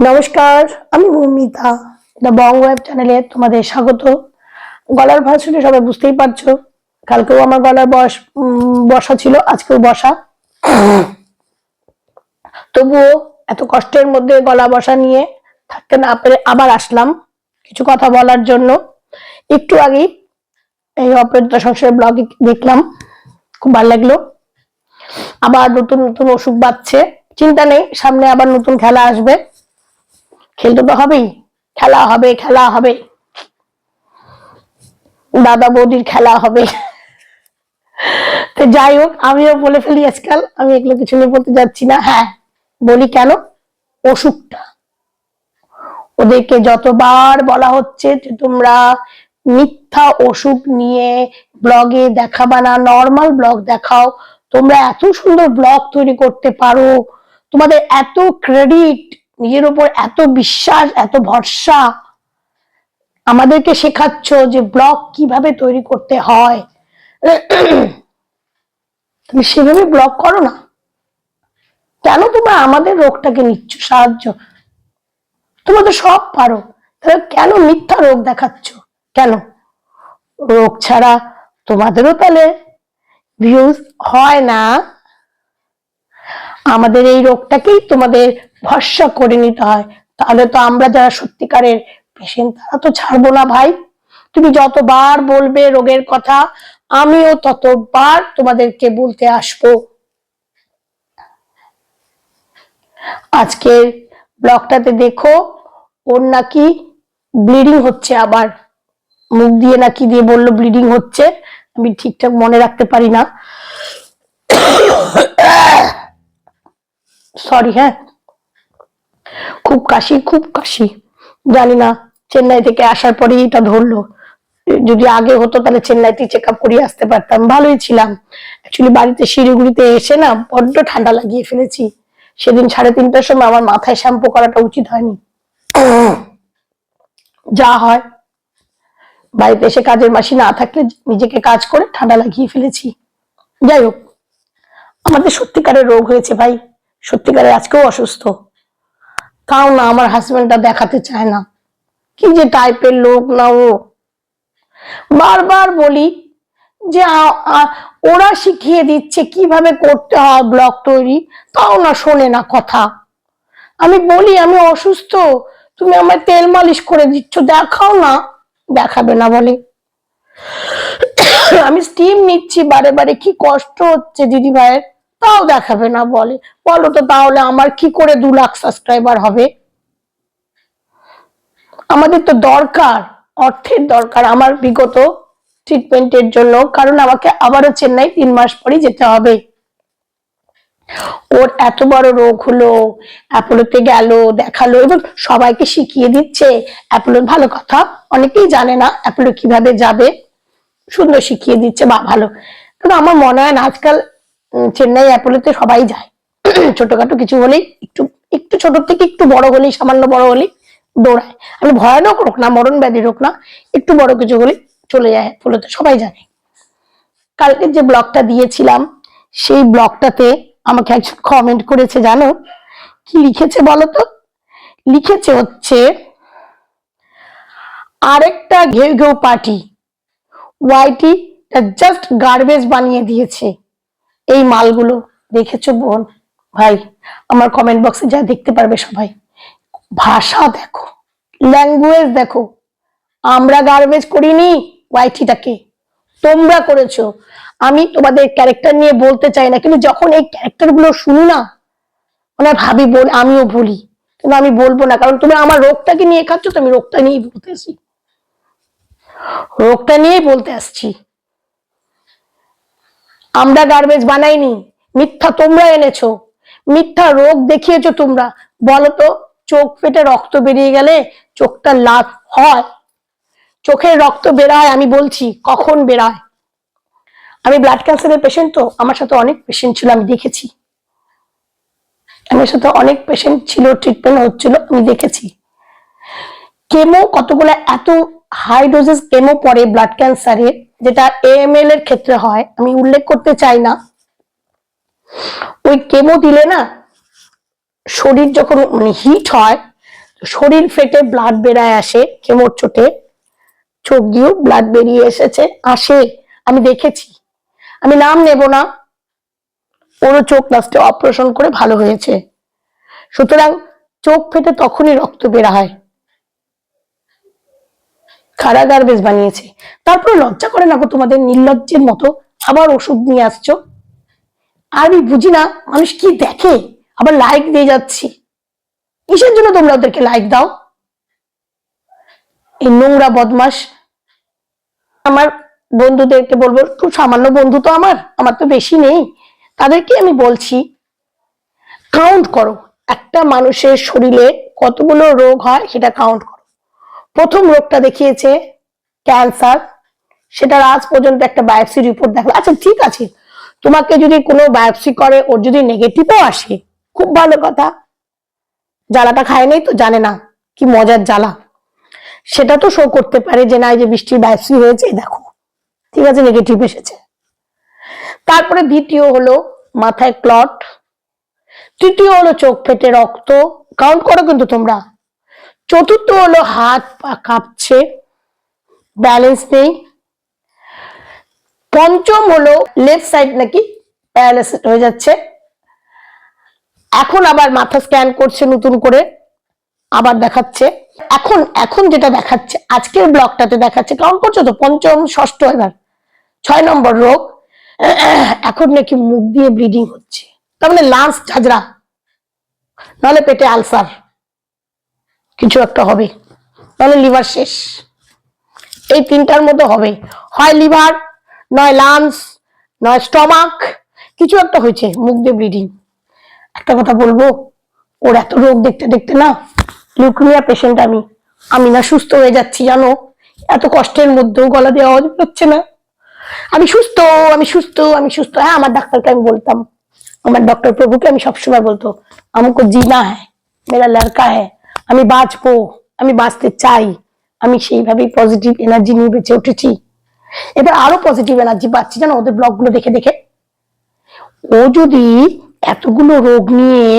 নমস্কার আমি Moumita the Bong web চ্যানেলে তোমাদের স্বাগত। গলার ভাষা শুনে সবাই বুঝতেই পারছ কালকেও আমার গলার উম, বসা ছিল আজকেও বসা। তবুও এত কষ্টের মধ্যে গলা বসা নিয়ে থাকতে না পেরে আবার আসলাম কিছু কথা বলার জন্য। একটু আগেই এই অপরাজিতা সংসারের ব্লগে দেখলাম খুব ভালো লাগল। আবার নতুন নতুন অসুখ বাড়ছে চিন্তা নেই সামনে আবার নতুন খেলা আসবে। খেলতে তো হবেই। খেলা হবে খেলা হবে। দাদা বৌদির খেলা হবে। তো যাই হোক, আমিও বলে ফেলি আজকাল, আমি এগুলো কিছু নিয়ে বলতে যাচ্ছি না। হ্যাঁ বলি কেন? অসুখটা। ওদেরকে যতবার বলা হচ্ছে যে তোমরা মিথ্যা অসুখ নিয়ে ব্লগে দেখাবা না, নর্মাল ব্লগ দেখাও। তোমরা এত সুন্দর ব্লগ তৈরি করতে পারো। তোমাদের এত ক্রেডিট নিজের উপর এত বিশ্বাস, এত ভরসা আমাদেরকে শেখাচ্ছ যে ব্লগ কীভাবে তৈরি করতে হয়। তুমি সেভাবে ব্লগ করো না। কেন তোমরা আমাদের রোগটাকে নিচ্ছ, সাহায্য? তোমরা তো সব পারো। তাহলে কেন মিথ্যা রোগ দেখাচ্ছ? কেন? রোগ ছাড়া তোমাদেরও তাহলে ভিউজ হয় না। আমাদের এই রোগটাকেই তোমাদের ভরসা করে নিতে হয়। তাহলে তো আমরা যারা সত্যিকারের পেশেন্ট তারা তো ছাড়বো না ভাই। তুমি যতবার বলবে রোগের কথা, আমিও ততবার তোমাদেরকে বলতে আসব। আজকের ব্লগটাতে দেখো, ওর নাকি ব্লিডিং হচ্ছে আবার। মুখ দিয়ে নাকি দিয়ে বলল ব্লিডিং হচ্ছে। আমি ঠিকঠাক মনে রাখতে পারি না। সরি হ্যাঁ। খুব কাশি খুব কাশি। জানি না চেন্নাই থেকে আসার পরেই এটা ধরলো। যদি আগে হতো তাহলে চেন্নাইতে চেক আপ করিয়ে আসতে পারতাম। ভালোই ছিলাম। অ্যাকচুয়ালি বাড়িতে শিলিগুড়িতে এসে না বড্ড ঠান্ডা লাগিয়ে ফেলেছি। সেদিন সাড়ে তিনটার সময় আমার মাথায় শ্যাম্পু করাটা উচিত হয়নি। যা হয়। বাড়িতে এসে কাজের মাসি না থাকলে নিজেকে কাজ করে ঠান্ডা লাগিয়ে ফেলেছি। যাই হোক, আমাদের সত্যিকারের রোগ হয়েছে ভাই। সত্যিকারের আজকেও অসুস্থ। তাও না আমার হাজবেন্ডটা দেখাতে চায় না। কি যে টাইপের লোক না ও। বারবার বলি যে ওরা শিখিয়ে দিচ্ছে কীভাবে করতে হয় ব্লগ তৈরি, তাও না শোনে না কথা। আমি বলি, আমি অসুস্থ, তুমি আমার তেল মালিশ করে দিচ্ছ, দেখাও না। দেখাবে না বলে। আমি স্টিম নিচ্ছি বারে বারে, কি কষ্ট হচ্ছে দিদি ভাইয়ের তাও দেখাবে না বলে। বলো তো তাহলে আমার কি করে দু লাখ সাবস্ক্রাইবার হবে? আমাদের তো দরকার, অর্থের দরকার, আমার বিগত ট্রিটমেন্টের জন্য, কারণ আমাকে আবারও চেন্নাই তিন মাস পরই যেতে হবে। ওর এত বড় রোগ হলো অ্যাপোলোতে গেল, দেখাল, এবং সবাইকে শিখিয়ে দিচ্ছে। অ্যাপোলোর ভালো কথা, অনেকেই জানে না অ্যাপোলো কীভাবে যাবে। সুন্দর শিখিয়ে দিচ্ছে, বা ভালো। কিন্তু আমার মনে হয় না, আজকাল চেন্নাই অ্যাপোলোতে সবাই যায়। ছোটখাটো কিছু হলেই একটু একটু ছোট থেকে একটু বড় হলেই, সামান্য বড় হলেই দৌড়ায়। আমি ভয়ানক হোক না, মরণ ব্যাধি হোক না, একটু বড় কিছু হলেই চলে যায় অ্যাপোলোতে সবাই জানে কালকে যে ব্লগটা দিয়েছিলাম, সেই ব্লগটাতে আমাকে একজন কমেন্ট করেছে, জানো? কি লিখেছে বলো তো লিখেছে হচ্ছে, আরেকটা ঘেউ ঘেউ পার্টি ওয়াইটি জাস্ট গার্বেজ বানিয়ে দিয়েছে। এই মালগুলো দেখেছ বোন। ভাই, আমার কমেন্ট বক্সে যা দেখতে পারবে সবাই। ভাষা দেখো ল্যাঙ্গুয়েজ দেখো। আমরা গার্বেজ করিনি ওয়াইটিটাকে তোমরা করেছ। আমি তোমাদের ক্যারেক্টার নিয়ে বলতে চাই না, কিন্তু যখন এই ক্যারেক্টারগুলো শুনি না মানে ভাবি বল, আমিও বলি কিন্তু আমি বলব না, কারণ তুমি আমার রোগটাকে নিয়ে খাচ্ছ, তো আমি রোগটা নিয়েই বলতে আসি। রোগটা নিয়েই বলতে আসছি। আমরা গার্বেজ বানাইনি। মিথ্যা তোমরা এনেছো। মিথ্যা রোগ দেখিয়েছো তোমরা। বলো তো চোখ ফেটে রক্ত বেরিয়ে গেলে চোখটা লাল হয়। চোখের রক্ত বেরায়, আমি বলছি, কখন বেরায়? আমি ব্লাড ক্যান্সারের পেশেন্ট তো, আমার সাথে অনেক পেশেন্ট ছিল, আমি দেখেছি। আমার সাথে অনেক পেশেন্ট ছিল ট্রিটমেন্ট হচ্ছিল, আমি দেখেছি। কেমো কতগুলো এত হাই ডোজেস কেমো পরে ব্লাড ক্যান্সারে যেটা এএমএল এর ক্ষেত্রে হয়, আমি উল্লেখ করতে চাই না। ওই কেমো দিলে না, শরীর যখন মানে হিট হয়, শরীর ফেটে ব্লাড বেরায় আসে কেমোর চোটে চোখ দিয়েও ব্লাড বেরিয়ে এসেছে, আসে। আমি দেখেছি। আমি নাম নেব না। ওরও চোখ লাস্টে অপারেশন করে ভালো হয়েছে। সুতরাং চোখ ফেটে তখনই রক্ত বেরা হয়। কারাগার বেশ বানিয়েছে। তারপর লজ্জা করে না তোমাদের নির্লজ্জের মতো? আবার ওষুধ নিয়ে আসছো? আর আমি বুঝি না, মানুষ কি দেখে? আবার লাইক দিয়ে যাচ্ছি। কিসের জন্য তোমরা ওদেরকে লাইক দাও? এই নোংরা বদমাস আমার বন্ধুদেরকে বলব খুব সামান্য বন্ধু তো আমার আমার তো বেশি নেই। তাদেরকে আমি বলছি কাউন্ট করো। একটা মানুষের শরীরে কতগুলো রোগ হয় সেটা কাউন্ট প্রথম রোগটা দেখিয়েছে ক্যান্সার। সেটার আজ পর্যন্ত একটা বায়োপসি রিপোর্ট দেখল আচ্ছা ঠিক আছে। তোমাকে যদি কোনো বায়োপসি করে, ওর যদি নেগেটিভও আসে, খুব ভালো কথা। জ্বালাটা খায় নাই তো, জানে না কি মজার জ্বালা। সেটা তো শো করতে পারে যে না, এই যে বৃষ্টির বায়োপসি হয়েছে দেখো। ঠিক আছে নেগেটিভ এসেছে। তারপরে দ্বিতীয় হলো মাথায় ক্লট তৃতীয় হলো চোখ ফেটে রক্ত। কাউন্ট করো কিন্তু তোমরা। চতুর্থ হলো হাত পা কাঁপছে ব্যালেন্স নেই। পঞ্চম হলো লেফট সাইড নাকি প্যারালাইসিস হয়ে যাচ্ছে। এখন আবার মাথা স্ক্যান করছে নতুন করে, আবার দেখাচ্ছে। এখন এখন যেটা দেখাচ্ছে, আজকের ব্লকটাতে দেখাচ্ছে কাউন্ট করছ তো? পঞ্চম, ষষ্ঠ এবার, ছয় নম্বর রোগ। এখন নাকি মুখ দিয়ে ব্লিডিং হচ্ছে। তার মানে লাঞ্চ ঝাঁঝরা, নাহলে পেটে আলসার। কিছু একটা হবে। নাহলে লিভার শেষ। এই তিনটার মধ্যে হবে। হয় লিভার নয় লাংস নয় স্টমাক কিছু একটা হয়েছে, মুখ দিয়ে ব্লিডিং একটা কথা বলব, ওর এত রোগ দেখতে দেখতে না লিউক্রিমিয়া পেশেন্ট আমি। আমি না সুস্থ হয়ে যাচ্ছি, জানো? এত কষ্টের মধ্যেও গলা দিয়ে আওয়াজ হচ্ছে না। আমি সুস্থ আমি সুস্থ আমি সুস্থ। হ্যাঁ আমার ডাক্তারকে আমি বলতাম। আমার ডক্টর প্রভুকে আমি সবসময় বলতো, আমাকে জিনা হ্যাঁ মেরা লড়কা হ্যাঁ আমি বাঁচবো, আমি বাঁচতে চাই। আমি সেইভাবেই পজিটিভ এনার্জি নিয়ে বেঁচে উঠেছি। এবার আরও পজিটিভ এনার্জি পাচ্ছি, জানো ওদের ব্লগগুলো দেখে দেখে। ও যদি এতগুলো রোগ নিয়ে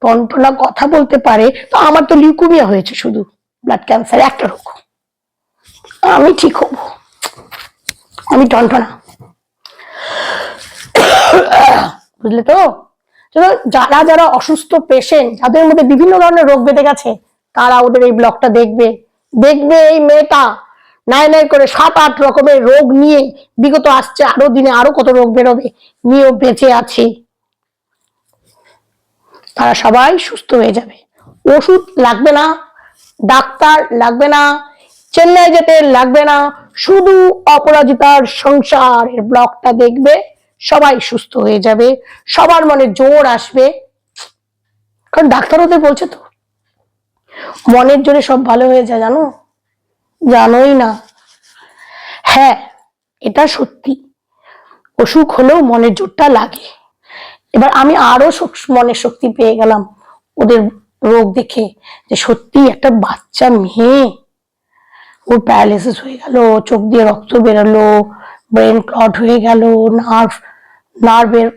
টনটনা কথা বলতে পারে, তো আমার তো লিউকুমিয়া হয়েছে শুধু। ব্লাড ক্যান্সার একটা রোগ। আমি ঠিক হব। আমি টনটনা। বুঝলে তো? যারা যারা অসুস্থ পেশেন্ট যাদের মধ্যে বিভিন্ন ধরনের রোগ বেঁধে গেছে তারা ওদের এই ব্লগটা দেখবে। দেখবে এই মেয়েটা নাই নাই করে সাত আট রকমের রোগ নিয়ে বিগত আসছে, আরও দিনে আরও কত রোগ বেরোবে নিয়েও বেঁচে আছে। তারা সবাই সুস্থ হয়ে যাবে। ওষুধ লাগবে না, ডাক্তার লাগবে না, চেন্নাই যেতে লাগবে না, শুধু অপরাজিতার সংসারের ব্লগটা দেখবে, সবাই সুস্থ হয়ে যাবে, সবার মনে জোর আসবে। কারণ ডাক্তার ওদের বলছে তো মনের জোরে সব ভালো হয়ে যায়, জানো? জানোই না। হ্যাঁ এটা সত্যি। অসুখ হলেও মনের জোরটা লাগে। এবার আমি আরও মনের শক্তি পেয়ে গেলাম ওদের রোগ দেখে যে সত্যি একটা বাচ্চা মেয়ে। ওর প্যারালিসিস হয়ে গেল, চোখ দিয়ে রক্ত বেরোলো, ব্রেন ক্লট হয়ে গেল, নার্ভ, নার্ভের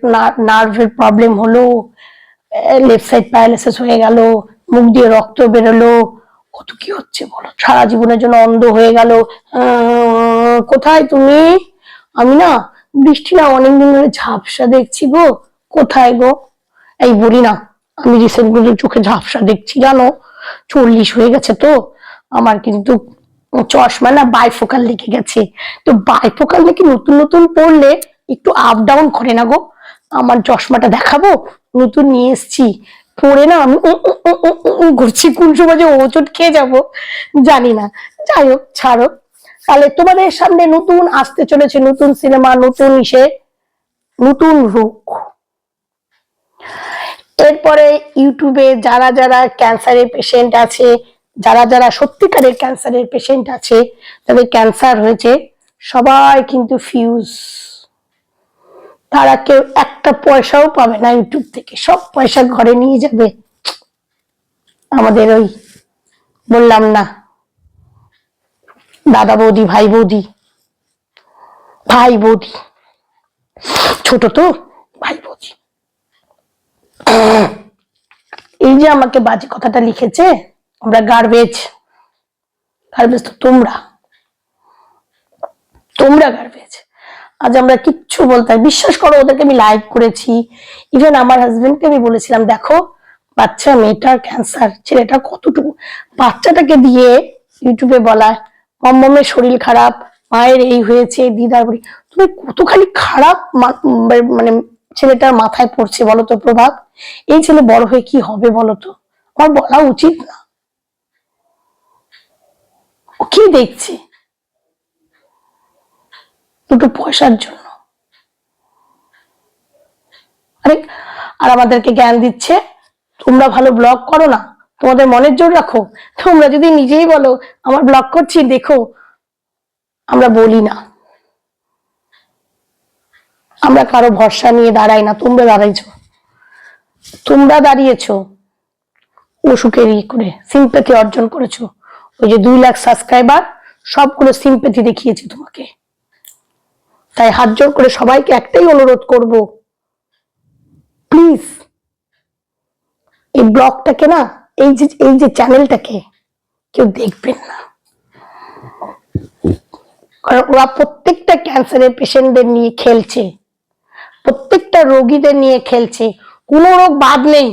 নার্ভের প্রবলেম হলো লেফট সাইড প্যারালিসিস হয়ে গেল মুখ দিয়ে রক্ত বেরোলো। কত কি হচ্ছে বলো? সারা জীবনের জন্য অন্ধ হয়ে গেল। কোথায় তুমি? আমি না বৃষ্টি না, অনেকদিন ধরে ঝাপসা দেখছি গো। কোথায় গো? এই বলি না, আমি রিসেন্ট চোখে ঝাপসা দেখছি, জানো? চল্লিশ হয়ে গেছে তো। আমার কিন্তু চশমা না বাইফোকাল লেগে গেছে। তো বাইফোকাল নাকি নতুন নতুন পড়লে একটু আপ ডাউন করে না গো? আমার চশমাটা দেখাবো? নতুন নিয়ে এসছি। পরে না, আমি ঘুরছি কোন সময় যে ওচট খেয়ে যাব, জানি না। যাই হোক, ছাড়ো। তাহলে তোমাদের সামনে নতুন আসতে চলেছে নতুন সিনেমা, নতুন ইসে, নতুন রোগ এরপরে ইউটিউবে যারা যারা ক্যান্সারের পেশেন্ট আছে, যারা যারা সত্যিকারের ক্যান্সারের পেশেন্ট আছে, তাদের ক্যান্সার হয়েছে, সবাই কিন্তু ফিউজ। তারা কেউ একটা পয়সাও পাবে না ইউটিউব থেকে। সব পয়সা ঘরে নিয়ে যাবে। আমাদের ওই বললাম না, দাদা বৌদি, ভাই বৌদি ভাই বৌদি। ছোট তো, ভাই বৌদি। এই যে আমাকে বাজে কথাটা লিখেছে, আমরা গার্বেজ গার্বেজ তো তোমরা। তোমরা গার্বেজ আজ আমরা কিচ্ছু বলতে হয়- বিশ্বাস করো, ওদেরকে আমি লাইভ করেছি। ইভেন আমার হাজবেন্ডকে আমি বলেছিলাম, দেখো, বাচ্চা, মেয়েটার ক্যান্সার ছেলেটা কতটুকু? বাচ্চাটাকে দিয়ে ইউটিউবে বলা মম্মমের শরীর খারাপ, মায়ের এই হয়েছে, দিদার বাড়ি তুমি কতখানি খারাপ মানে ছেলেটার মাথায় পড়ছে বলতো প্রভাব? এই ছেলে বড় হয়ে কি হবে বলতো আমার বলা উচিত না। ও কি দেখছে? দুটো পয়সার জন্য। আরে, আর আমাদেরকে জ্ঞান দিচ্ছে? তোমরা ভালো ব্লগ করো না। তোমাদের মনের জোর রাখো। তোমরা যদি নিজেই বলো, আমার ব্লগ করছি, দেখো। আমরা বলি না। আমরা কারও ভরসা নিয়ে দাঁড়াই না। তোমরা দাঁড়াইছো। তোমরা দাঁড়িয়েছো। অসুখের ই করে সিম্পেথি অর্জন করেছ। ওই যে দুই লাখ সাবস্ক্রাইবার সবগুলো সিম্পেথি দেখিয়েছি তোমাকে। তাই হাত জোর করে সবাইকে একটাই অনুরোধ করব প্লিজ এই ব্লগটাকে না, এই যে এই যে চ্যানেলটাকে কেউ দেখবেন না। কারণ ওরা প্রত্যেকটা ক্যান্সারের পেশেন্টদের নিয়ে খেলছে, প্রত্যেকটা রোগীদের নিয়ে খেলছে, কোনো রোগ বাদ নেই।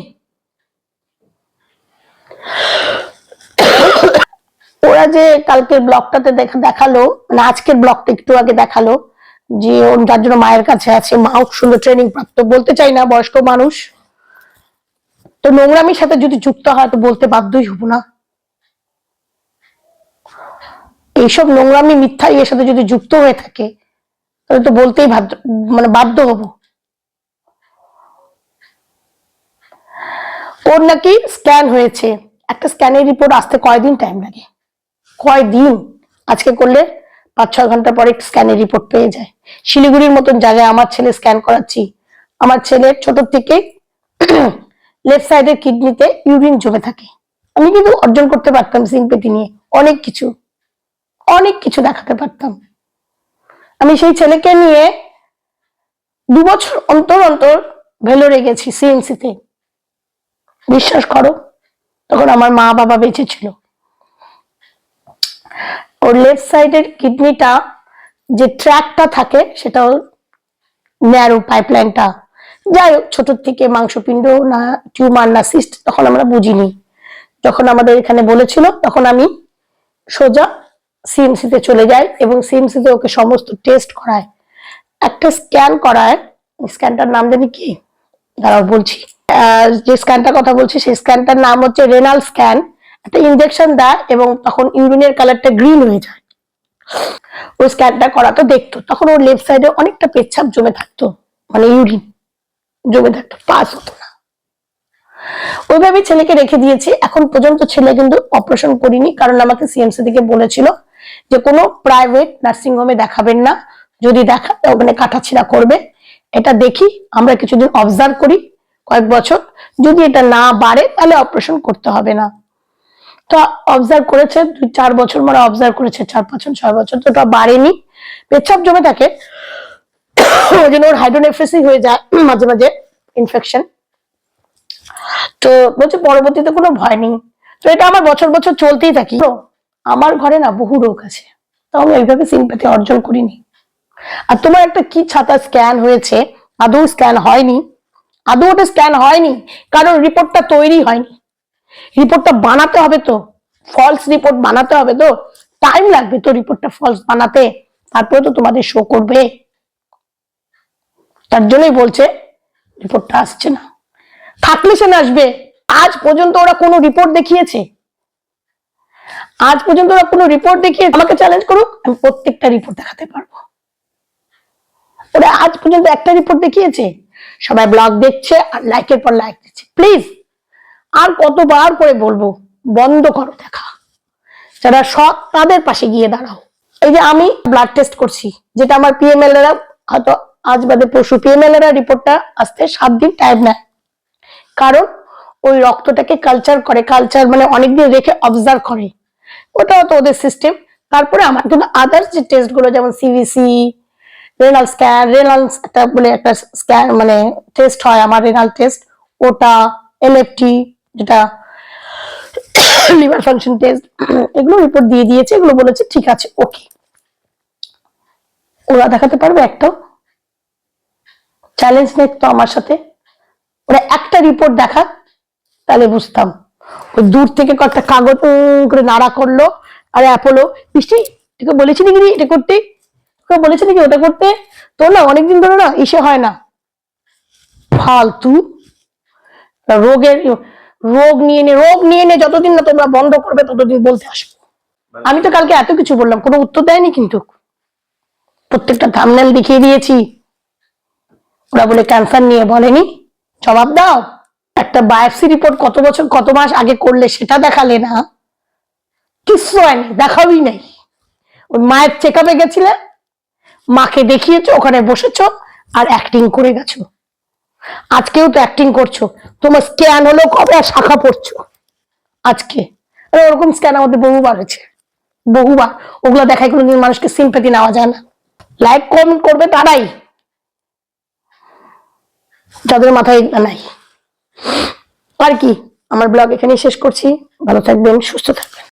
ওরা যে কালকের ব্লগটাতে দেখাল মানে আজকের ব্লগটা একটু আগে দেখাল যে যার জন্য মায়ের কাছে আছে, মাও সুন্দর ট্রেনিং প্রাপ্ত। বলতে চাই না, বয়স্ক মানুষ। তো নোংরামির সাথে যদি যুক্ত হয়, তো বলতে বাধ্যই হব না। এইসব নোংরামি, মিথ্যা এর সাথে যদি যুক্ত হয়ে থাকে, তাহলে তো বলতেই বাধ্য মানে বাধ্য হব। ওর নাকি স্ক্যান হয়েছে। একটা স্ক্যানের রিপোর্ট আসতে কয়দিন টাইম লাগে? কয়দিন? আজকে করলে পাঁচ ছয় ঘণ্টা পরে স্ক্যানের রিপোর্ট পেয়ে যায়। শিলিগুড়ির মতন জায়গায় আমার ছেলে স্ক্যান করাচ্ছি। আমার ছেলের ছোট থেকে লেফট সাইডের কিডনিতে ইউরিন জমে থাকে। আমি কিন্তু অর্জন করতে পারতাম সিম্পেথি নিয়ে। অনেক কিছু। অনেক কিছু দেখাতে পারতাম। আমি সেই ছেলেকে নিয়ে দু বছর অন্তর অন্তর ভেলোরে গেছি সিএমসিতে বিশ্বাস করো, তখন আমার মা বাবা বেঁচে ছিল। ওর লেফট সাইডের কিডনিটা যে ট্র্যাকটা থাকে, সেটা ন্যারো পাইপলাইনটা যাই হোক, ছোট থেকে মাংসপিণ্ড, না টিউমার না সিস্ট তখন আমরা বুঝিনি। যখন আমাদের এখানে বলেছিল, তখন আমি সোজা সিএমসিতে চলে যাই এবং সিএমসিতে ওকে সমস্ত টেস্ট করায় একটা স্ক্যান করায় স্ক্যানটার নাম জানি কি? দাঁড়াও বলছি। যে স্ক্যানটার কথা বলছি, সেই স্ক্যানটার নাম হচ্ছে রেনাল স্ক্যান একটা ইনজেকশন দেয় এবং তখন ইউরিনের কালারটা গ্রিন হয়ে যায়। ওই স্ক্যানটা করা তো দেখতো। তখন ওর লেফট সাইডে অনেকটা পেচ্ছাপ জমে থাকতো। মানে ইউরিন জমে থাকতো পাস হতো না। ওইভাবে ছেলেকে রেখে দিয়েছি। এখন পর্যন্ত ছেলে কিন্তু অপারেশন করিনি, কারণ আমাকে সিএমসি থেকে বলেছিল যে কোনো প্রাইভেট নার্সিং হোমে দেখাবেন না। যদি দেখা ওখানে কাটাছিড়া করবে, এটা দেখি, আমরা কিছুদিন অবজার্ভ করি, কয়েক বছর। যদি এটা না বাড়ে, তাহলে অপারেশন করতে হবে না। তো অবজার্ভ করেছে, দুই চার বছর মানে অবজার্ভ করেছে, চার বছর ছয় বছর তো ওটা বাড়েনি। পেচ্ছাপ জমে থাকে, ওই জন্য ওর হাইড্রোনেফ্রেসি হয়ে যায়, মাঝে মাঝে ইনফেকশন তো বলছে পরবর্তীতে কোনো ভয় নেই। তো এটা আমার বছর বছর চলতেই থাকি। আমার ঘরে না বহু রোগ আছে, তাও আমি এইভাবে সিম্পাতি অর্জন করিনি। আর তোমার একটা কি ছাতা স্ক্যান হয়েছে, আদৌ স্ক্যান হয়নি? আদৌ ওটা স্ক্যান হয়নি? কারণ রিপোর্টটা তৈরি হয়নি। রিপোর্টটা বানাতে হবে তো। ফলস রিপোর্ট বানাতে হবে তো। টাইম লাগবে তো রিপোর্টটা ফলস বানাতে। তারপরে তো তোমাদের শো করবে। তার জন্যই বলছে রিপোর্টটা আসছে না। থাকলে সে আসবে। আজ পর্যন্ত ওরা কোনো রিপোর্ট দেখিয়েছে। আজ পর্যন্ত ওরা কোনো রিপোর্ট দেখিয়ে আমাকে চ্যালেঞ্জ করুক, আমি প্রত্যেকটা রিপোর্ট দেখাতে পারব। ওরা আজ পর্যন্ত একটা রিপোর্ট দেখিয়েছে। সবাই ব্লগ দেখছে আর লাইকের পর লাইক দিচ্ছে। প্লিজ আর কতবার করে বলব, বন্ধ করো দেখা। যারা সৎ, তাদের পাশে গিয়ে দাঁড়াও। এই যে আমি ব্লাড টেস্ট করছি, যেটা আমার পিএমএল এরা হয়তো আজ বাদে পরশু পিএমএল এরা রিপোর্টটা আসতে সাত দিন টাইম নেয়। কারণ ওই রক্তটাকে কালচার করে কালচার মানে অনেকদিন রেখে অবজার্ভ করে। ওটা তো ওদের সিস্টেম তারপরে আমার কিন্তু আদার্স যে টেস্টগুলো, যেমন সিভিসি রেনাল স্ক্যান রেনাল একটা বলে একটা স্ক্যান মানে টেস্ট হয়, আমার রেনাল টেস্ট ওটা এলএফটি যেটা লিভার ফাংশন টেস্ট এগুলো রিপোর্ট দিয়ে দিয়েছে, এগুলো বলেছে ঠিক আছে ওকে ওরা দেখাতে পারবে একটাও চ্যালেঞ্জ নেই তো আমার সাথে। ওরা একটা রিপোর্ট দেখা তাহলে বুঝতাম। ওই দূর থেকে কয়েকটা কাগজ করে নাড়া করল, আর অ্যাপোলো বৃষ্টি তোকে বলেছি নাকি এটা করতে? তোকে বলেছি নাকি ওটা করতে? তো না, অনেকদিন ধরে না, ইসে হয় না। ফালতু। রোগের রোগ নিয়ে নে রোগ নিয়ে নে যতদিন না তোমরা বন্ধ করবে ততদিন বলতে আসব। আমি তো কালকে এত কিছু বললাম কোনো উত্তর দেয়নি কিন্তু। প্রত্যেকটা থামনেল দেখিয়ে দিয়েছি। ওরা বলে ক্যান্সার নিয়ে বলেনি। জবাব দাও। একটা বায়োপসি রিপোর্ট কত বছর কত মাস আগে করলে সেটা দেখালে না। কিচ্ছু হয়নি দেখাবই নাই। ওই মায়ের চেক আপে গেছিলে মাকে দেখিয়েছো ওখানে বসেছো আর অ্যাক্টিং করে গেছো। আজকেও তো অ্যাক্টিং করছ। তোমার স্ক্যান হলো কবে আর শাখা পড়ছো? আজকে। ওরকম স্ক্যান আমাদের বহুবার হয়েছে। বহুবার। ওগুলো দেখায় কোনোদিন মানুষকে সিম্পাতি নেওয়া যায় না। লাইক কমেন্ট করবে তারাই। যাদের মাথায় নাই। আর কি, আমার ব্লগ এখানেই শেষ করছি। ভালো থাকবেন, সুস্থ থাকবেন।